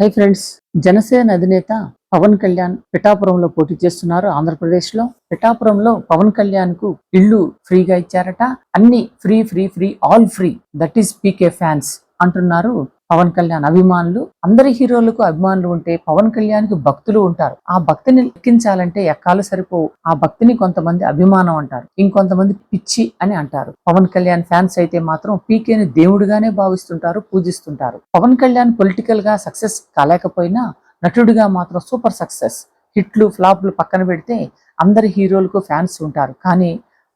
Hi friends Janasena అధినేత పవన్ కళ్యాణ్ పిఠాపురంలో పోటీ చేస్తున్నారు ఆంధ్రప్రదేశ్లో పిఠాపురంలో పవన్ కళ్యాణ్కు ఇల్లు ఫ్రీగా ఇచ్చారట. అన్ని free free free all free. That is PK fans అంటున్నారు పవన్ కళ్యాణ్ అభిమానులు అందరి హీరోలకు అభిమానులు ఉంటే పవన్ కళ్యాణ్కి భక్తులు ఉంటారు. ఆ భక్తిని లెక్కించాలంటే ఎక్కాలు సరిపోవు. ఆ భక్తిని కొంతమంది అభిమానం అంటారు. ఇంకొంతమంది పిచ్చి అని అంటారు. పవన్ కళ్యాణ్ ఫ్యాన్స్ అయితే మాత్రం పీకేని దేవుడిగానే భావిస్తుంటారు పూజిస్తుంటారు. పవన్ కళ్యాణ్ పొలిటికల్గా సక్సెస్ కాలేకపోయినా నటుడిగా మాత్రం సూపర్ సక్సెస్. హిట్లు ఫ్లాప్లు పక్కన పెడితే అందరి హీరోలకు ఫ్యాన్స్ ఉంటారు. కానీ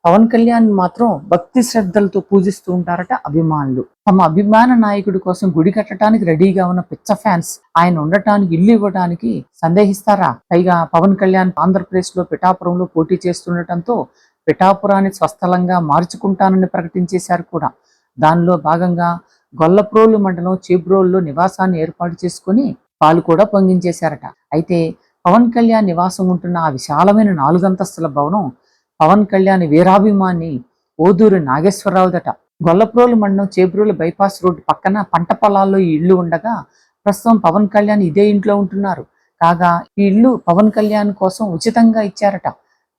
పవన్ కళ్యాణ్ మాత్రం భక్తి శ్రద్ధలతో పూజిస్తూ ఉంటారట అభిమానులు. తమ అభిమాన నాయకుడి కోసం గుడి కట్టడానికి రెడీగా ఉన్న పిచ్చ ఫ్యాన్స్ ఆయన ఉండటానికి ఇల్లు ఇవ్వడానికి సందేహిస్తారా? పైగా పవన్ కళ్యాణ్ ఆంధ్రప్రదేశ్లో పిఠాపురంలో పోటీ చేస్తుండటంతో పిఠాపురాన్ని స్వస్థలంగా మార్చుకుంటానని ప్రకటించేశారు కూడా. దానిలో భాగంగా గొల్లప్రోలు మండలం చేబ్రోల్లో నివాసాన్ని ఏర్పాటు చేసుకుని పాలు కూడా పొంగించేశారట. అయితే పవన్ కళ్యాణ్ నివాసం ఉంటున్న ఆ విశాలమైన నాలుగంతస్తుల భవనం పవన్ కళ్యాణ్ వీరాభిమాని ఓదూరు నాగేశ్వరరావుదట. గొల్లప్రోలు మండలం చేబ్రోలు బైపాస్ రోడ్డు పక్కన పంట పొలాల్లో ఈ ఇల్లు ఉండగా ప్రస్తుతం పవన్ కళ్యాణ్ ఇదే ఇంట్లో ఉంటున్నారు. కాగా ఈ ఇల్లు పవన్ కళ్యాణ్ కోసం ఉచితంగా ఇచ్చారట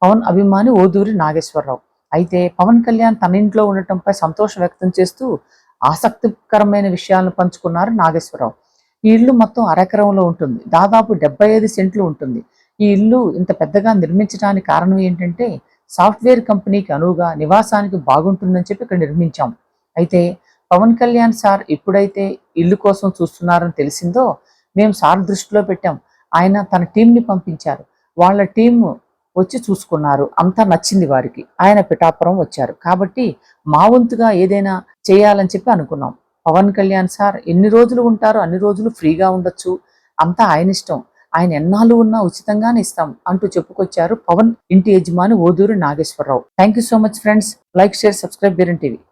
పవన్ అభిమాని ఓదూరి నాగేశ్వరరావు. అయితే పవన్ కళ్యాణ్ తన ఇంట్లో ఉండటంపై సంతోషం వ్యక్తం చేస్తూ ఆసక్తికరమైన విషయాలను పంచుకున్నారు నాగేశ్వరరావు. ఈ ఇల్లు మొత్తం అరెకరంలో ఉంటుంది. దాదాపు డెబ్బై ఐదు సెంట్లు ఉంటుంది. ఈ ఇల్లు ఇంత పెద్దగా నిర్మించడానికి కారణం ఏంటంటే సాఫ్ట్వేర్ కంపెనీకి అనువుగా నివాసానికి బాగుంటుందని చెప్పి ఇక్కడ నిర్మించాం. అయితే పవన్ కళ్యాణ్ సార్ ఎప్పుడైతే ఇల్లు కోసం చూస్తున్నారని తెలిసిందో మేము సార్ దృష్టిలో పెట్టాం. ఆయన తన టీంని పంపించారు. వాళ్ళ టీం వచ్చి చూసుకున్నారు. అంతా నచ్చింది వారికి. ఆయన పిఠాపురం వచ్చారు. కాబట్టి మా వంతుగా ఏదైనా చేయాలని చెప్పి అనుకున్నాం. పవన్ కళ్యాణ్ సార్ ఎన్ని రోజులు ఉంటారో అన్ని రోజులు ఫ్రీగా ఉండొచ్చు. అంతా ఆయన ఇష్టం. ఆయన ఎన్నాళ్ళు ఉన్నా ఉచితంగానే ఇస్తాం అంటూ చెప్పుకొచ్చారు పవన్ ఇంటి యజమాని Oduri Nageswararao. Thank you so much friends like share subscribe Biren TV